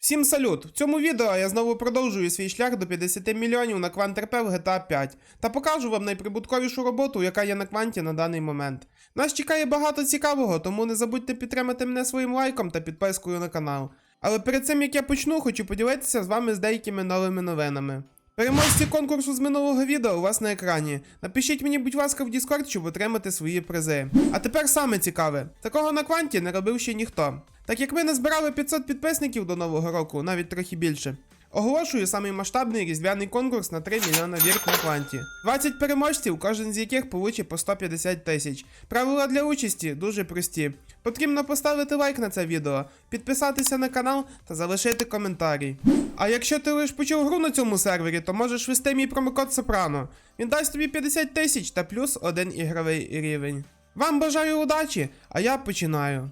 Всім салют! В цьому відео я знову продовжую свій шлях до 50 мільйонів на квант РП в GTA 5 та покажу вам найприбутковішу роботу, яка є на кванті на даний момент. Нас чекає багато цікавого, тому не забудьте підтримати мене своїм лайком та підпискою на канал. Але перед цим як я почну, хочу поділитися з вами з деякими новими новинами. Переможці конкурсу з минулого відео у вас на екрані. Напишіть мені, будь ласка, в Discord, щоб отримати свої призи. А тепер саме цікаве: такого на кванті не робив ще ніхто. Так як ми назбирали 500 підписників до нового року, навіть трохи більше. Оголошую самий масштабний різдвяний конкурс на 3 мільйона вірт на кванті. 20 переможців, кожен з яких получить по 150 тисяч. Правила для участі дуже прості. Потрібно поставити лайк на це відео, підписатися на канал та залишити коментарі. А якщо ти лише почав гру на цьому сервері, то можеш ввести мій промокод Сопрано. Він дасть тобі 50 тисяч та плюс один ігровий рівень. Вам бажаю удачі, а я починаю.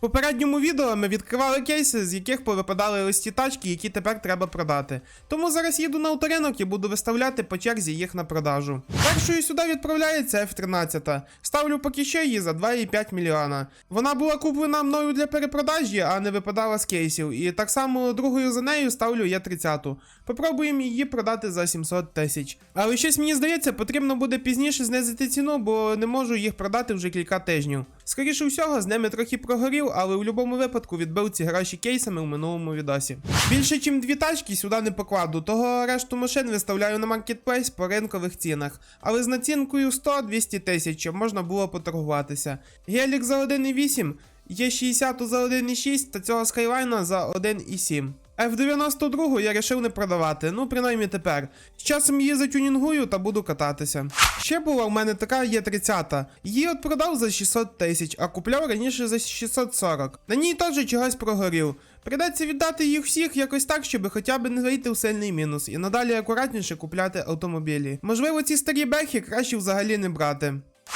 Попередньому відео ми відкривали кейси, з яких повипадали ось ті тачки, які тепер треба продати. Тому зараз їду на авторинок і буду виставляти по черзі їх на продажу. Першою сюди відправляється F13. Ставлю поки що її за 2,5 мільйона. Вона була куплена мною для перепродажі, а не випадала з кейсів. І так само другою за нею ставлю Є30. Попробуємо її продати за 700 тисяч. Але щось мені здається, потрібно буде пізніше знизити ціну, бо не можу їх продати вже кілька тижнів. Скоріше всього, з ними трохи прогорів, але в будь-якому випадку відбив ці гроші кейсами в минулому відосі. Більше, ніж дві тачки сюди не покладу, того решту машин виставляю на маркетплейс по ринкових цінах, але з націнкою 100-200 тисяч, щоб можна було поторгуватися. Гелік за 1,8, є 60 за 1,6 та цього скайлайна за 1,7. F92 я рішив не продавати, ну принаймні тепер. З часом її затюнінгую та буду кататися. Ще була в мене така є 30 Її от продав за 600 тисяч, а купляв раніше за 640. На ній теж чогось прогорів. Придеться віддати їх всіх якось так, щоб хоча б не вийти в сильний мінус, і надалі акуратніше купляти автомобілі. Можливо, ці старі бехи краще взагалі не брати.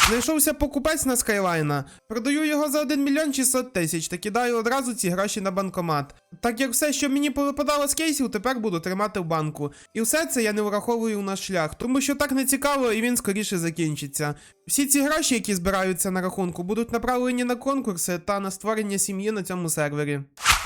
Знайшовся покупець на Скайлайна. Продаю його за 1 мільйон 600 тисяч та кидаю одразу ці гроші на банкомат. Так як все, що мені повипадало з кейсів, тепер буду тримати в банку. І все це я не враховую на шлях, тому що так не цікаво і він скоріше закінчиться. Всі ці гроші, які збираються на рахунку, будуть направлені на конкурси та на створення сім'ї на цьому сервері.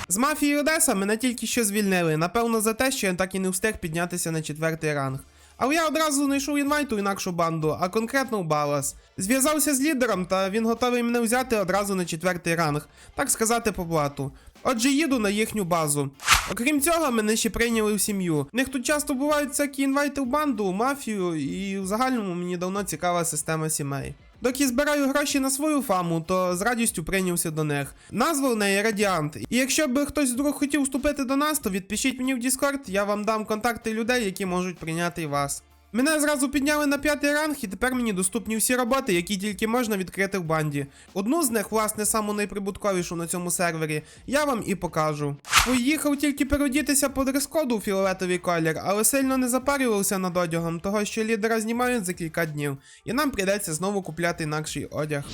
З мафії Одеса мене тільки що звільнили, напевно, за те, що я так і не встиг піднятися на четвертий ранг. Але я одразу знайшов інвайт у інакшу банду, а конкретно у Балас. Зв'язався з лідером, та він готовий мене взяти одразу на четвертий ранг, так сказати, по плату. Отже, їду на їхню базу. Окрім цього, мене ще прийняли в сім'ю. В них тут часто бувають всякі інвайти в банду, мафію, і в загальному мені давно цікава система сімей. Доки збираю гроші на свою фаму, то з радістю прийнявся до них. Назва у неї Радіант. І якщо би хтось вдруг хотів вступити до нас, то відпишіть мені в Discord, я вам дам контакти людей, які можуть прийняти вас. Мене зразу підняли на п'ятий ранг, і тепер мені доступні всі роботи, які тільки можна відкрити в банді. Одну з них, власне, саму найприбутковішу на цьому сервері, я вам і покажу. Поїхав тільки переодітися по дрес-коду у фіолетовий колір, але сильно не запарювався над одягом, того що лідера знімають за кілька днів, і нам прийдеться знову купляти інакший одяг.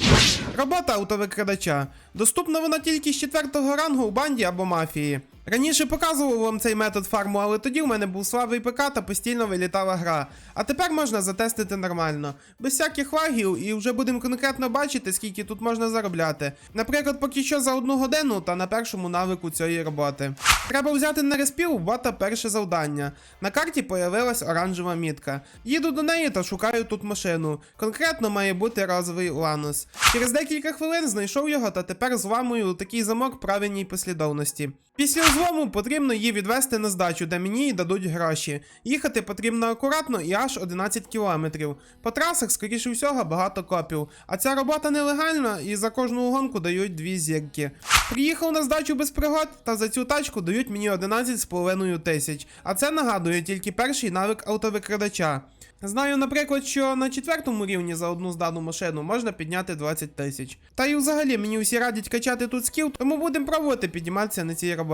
Робота автовикрадача. Доступна вона тільки з четвертого рангу у банді або мафії. Раніше показував вам цей метод фарму, але тоді в мене був слабий ПК та постійно вилітала гра. А тепер можна затестити нормально, без всяких лагів, і вже будемо конкретно бачити, скільки тут можна заробляти. Наприклад, поки що за одну годину та на першому навику цієї роботи. Треба взяти на респів у бота перше завдання. На карті появилась оранжева мітка. Їду до неї та шукаю тут машину. Конкретно має бути розовий ланос. Через декілька хвилин знайшов його та тепер зламую такий замок правильній послідовності. Після злому потрібно її відвести на здачу, де мені дадуть гроші. Їхати потрібно акуратно і аж 11 кілометрів. По трасах, скоріше всього, багато копів. А ця робота нелегальна і за кожну гонку дають дві зірки. Приїхав на здачу без пригод, та за цю тачку дають мені 11,5 тисяч. А це нагадує тільки перший навик автовикрадача. Знаю, наприклад, що на четвертому рівні за одну здану машину можна підняти 20 тисяч. Та й взагалі мені усі радять качати тут скіл, тому будемо пробувати підніматися на цій роботі.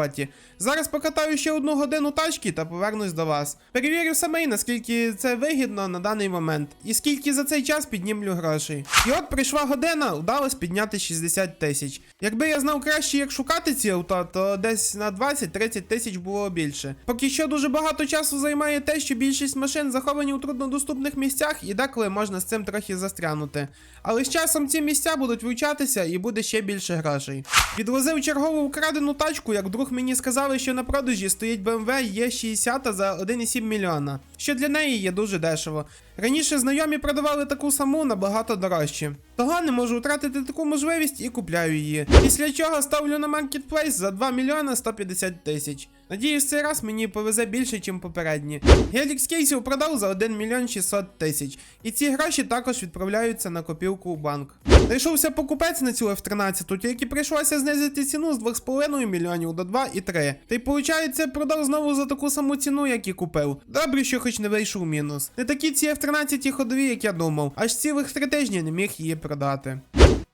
Зараз покатаю ще одну годину тачки та повернусь до вас. Перевірю самий, наскільки це вигідно на даний момент, і скільки за цей час піднімлю грошей. І от прийшла година, вдалося підняти 60 тисяч. Якби я знав краще, як шукати ці авто, то десь на 20-30 тисяч було більше. Поки що дуже багато часу займає те, що більшість машин заховані у труднодоступних місцях, і деколи можна з цим трохи застрянути. Але з часом ці місця будуть вивчатися і буде ще більше грошей. Відвозив чергову вкрадену тачку як вдруг мені сказали, що на продажі стоїть BMW E60 за 1,7 мільйона, що для неї є дуже дешево. Раніше знайомі продавали таку саму набагато дорожче. Того не можу втратити таку можливість і купляю її. Після чого ставлю на маркетплейс за 2 мільйона 150 тисяч. Надіюсь, цей раз мені повезе більше, ніж попередні. Гелікс кейсів продав за 1 мільйон 600 тисяч. І ці гроші також відправляються на копілку у банк. Знайшовся покупець на цю F13, тільки прийшлося знизити ціну з 2,5 мільйонів до 2,3. Та й виходить, продав знову за таку саму ціну, як і купив. Добре, що хоч не вийшов мінус. Не такі ці F13 ходові, як я думав, аж цілих три тижні не міг її продати.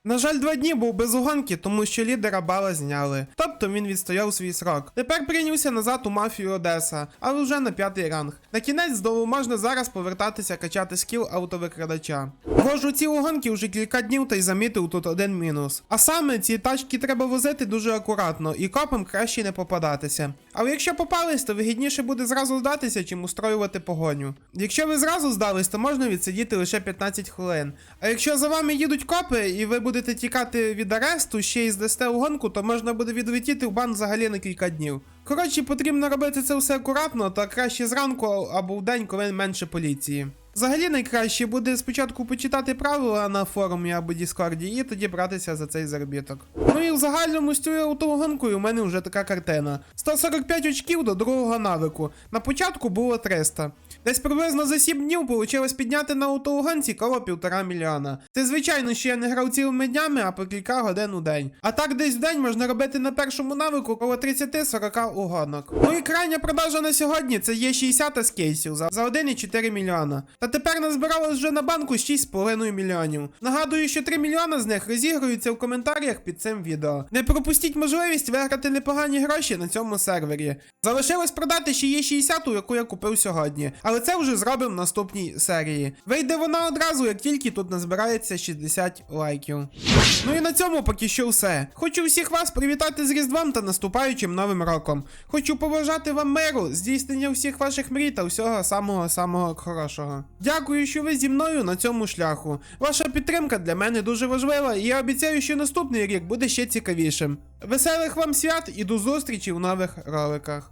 На жаль, два дні був без угонки, тому що лідера бала зняли. Тобто він відстояв свій срок. Тепер прийнявся назад у мафію Одеса, але вже на п'ятий ранг. На кінець знову можна зараз повертатися качати скіл автовикрадача. Вожу ці угонки вже кілька днів та й замітив тут один мінус. А саме ці тачки треба возити дуже акуратно і копам краще не попадатися. Але якщо попались, то вигідніше буде зразу здатися, чим устроювати погоню. Якщо ви зразу здались, то можна відсидіти лише 15 хвилин. А якщо за вами їдуть копи і ви будете тікати від аресту, ще й здасте угонку, то можна буде відлетіти в бан взагалі на кілька днів. Коротше, потрібно робити це все акуратно, та краще зранку або в день, коли менше поліції. Взагалі найкраще буде спочатку почитати правила на форумі або Діскорді і тоді братися за цей заробіток. Ну і в загальному з цією автогонкою у мене вже така картина: 145 очків до другого навику. На початку було 300. Десь приблизно за 7 днів вийшло підняти на автогонці коло півтора мільйона. Це звичайно, що я не грав цілими днями, а по кілька годин у день. А так десь в день можна робити на першому навику коло 30-40 угонок. Ну і крайня продажа на сьогодні це є 60 з кейсів за, за 1,4 мільйона. Та тепер назбиралось вже на банку 6,5 мільйонів. Нагадую, що 3 мільйона з них розігруються в коментарях під цим відео. Не пропустіть можливість виграти непогані гроші на цьому сервері. Залишилось продати ще є 60, яку я купив сьогодні, але це вже зробимо в наступній серії. Вийде вона одразу, як тільки тут назбирається 60 лайків. Ну і на цьому поки що все. Хочу всіх вас привітати з Різдвом та наступаючим новим роком. Хочу побажати вам миру, здійснення всіх ваших мрій та всього самого самого хорошого. Дякую, що ви зі мною на цьому шляху. Ваша підтримка для мене дуже важлива, і я обіцяю, що наступний рік буде ще цікавішим. Веселих вам свят і до зустрічі в нових роликах.